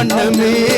मन में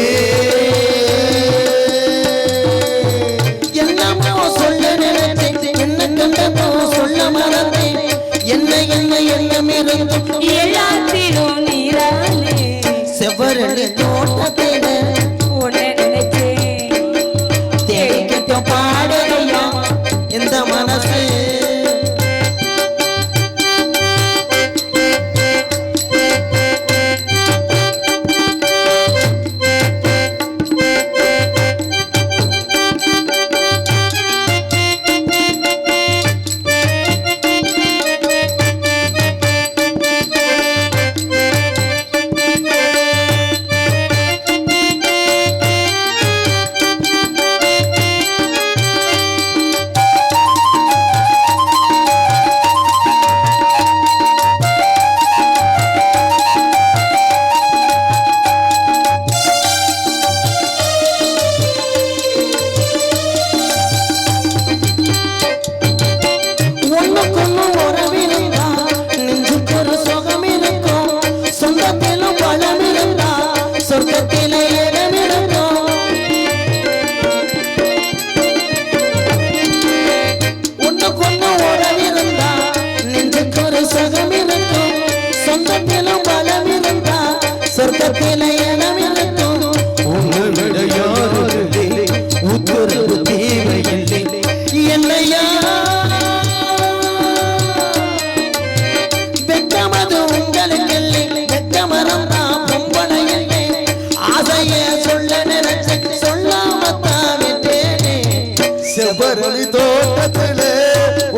செவ்வரளி தோட்டத்திலே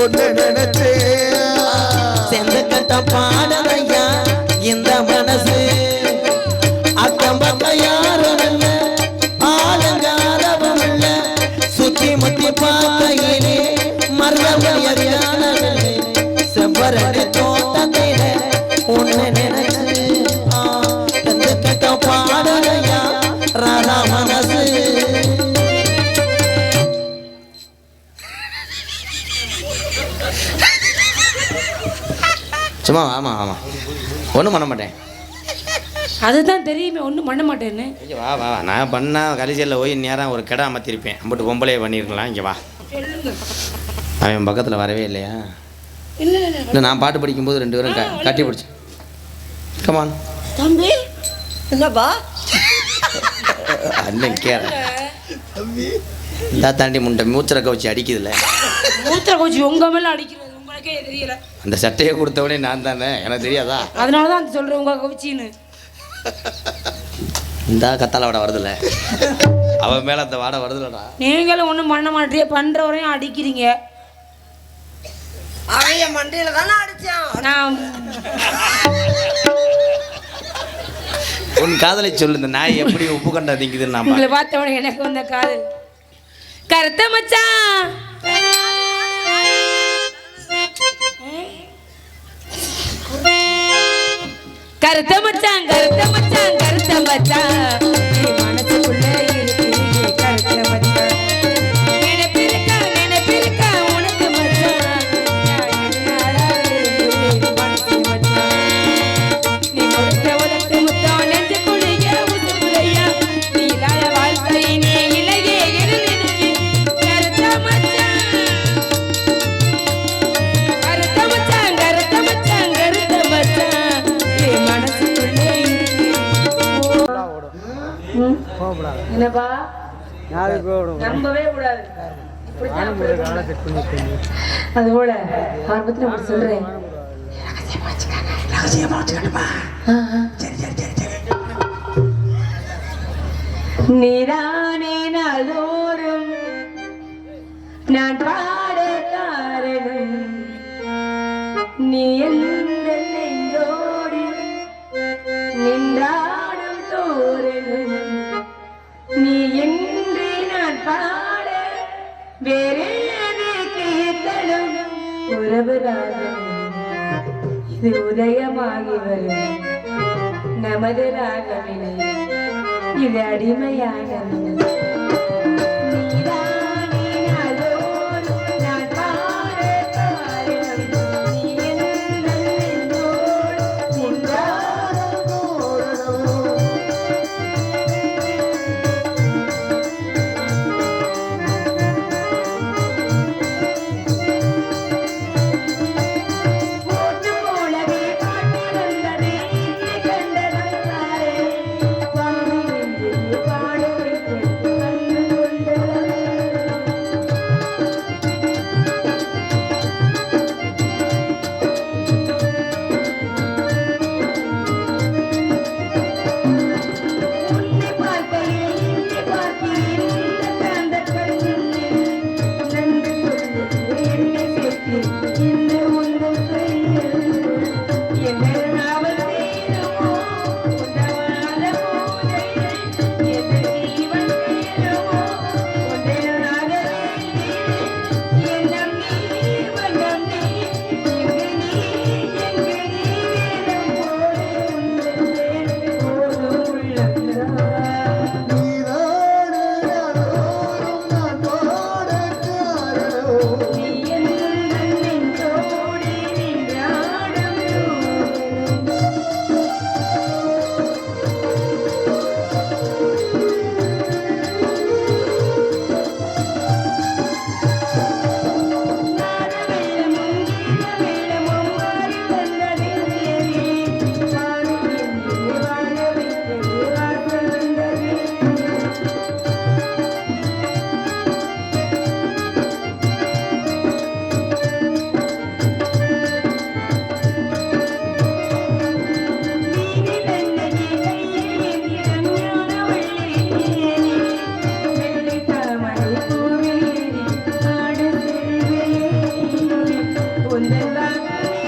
ஒன்று நினைச்ச சும்மா ஆமா ஆமா. ஒன்றும் பண்ண மாட்டேன். அதுதான் தெரியுமே ஒன்றும் பண்ண மாட்டேன்னு. இங்கே வா வா. நான் பண்ணா கலிஜரில் போய் நேரம் ஒரு கடை அமர்த்திருப்பேன். அம்பிட்டு பொம்பளையே பண்ணியிருக்கலாம் இங்கே வா. அவன் பக்கத்தில் வரவே இல்லையா? இல்லை நான் பாட்டு படிக்கும்போது ரெண்டு பேரும் க- கட்டி பிடிச்சி கமான் தம்பி என்னப்பா? அண்ணன் கேர இந்த தாண்டி முண்டை மூச்சரக்க வச்சு அடிக்குதுல்ல. மூத்திர கோச்சி உங்க மேல அடிக்கிறது உங்களுக்கே தெரியல. அந்த சட்டையை கொடுத்தவனே நான் தானே? எனக்கு தெரியாதா? அதனால தான் சொல்றேன் உங்க கவிச்சின்னு. இந்த கத்தால வாடை வருதுல்ல அவன் மேலே அந்த வாடை வருதுல்லடா நீங்களும் ஒன்றும் பண்ண மாட்டீங்க பண்றவரையும் அடிக்கிறீங்க. அவன் என் மண்டையில தானே அடிச்சான். நான் உன் காதலை சொல்லு இந்த நாய் எப்படி உப்பு கண்டா திங்குதுன்னு நான் உங்களை பார்த்தவன எனக்கு வந்த காதல். கருத்த மச்சான். கருத்த மச்சான் கருத்த மச்சான் கருத்த மச்சான். நம்பவே கூடாது. இப்படித்தான் அப்படி அது போல அவரை பத்தி நான் சொல்றேன். ஆ, ஆ. நீதானே நாள்தோறும் நான் பாட காரணம் நீ வேறு கேட்கணும் இது உதயமாகி வரும் நமது ராகவினை. இது அடிமையாக Thank you.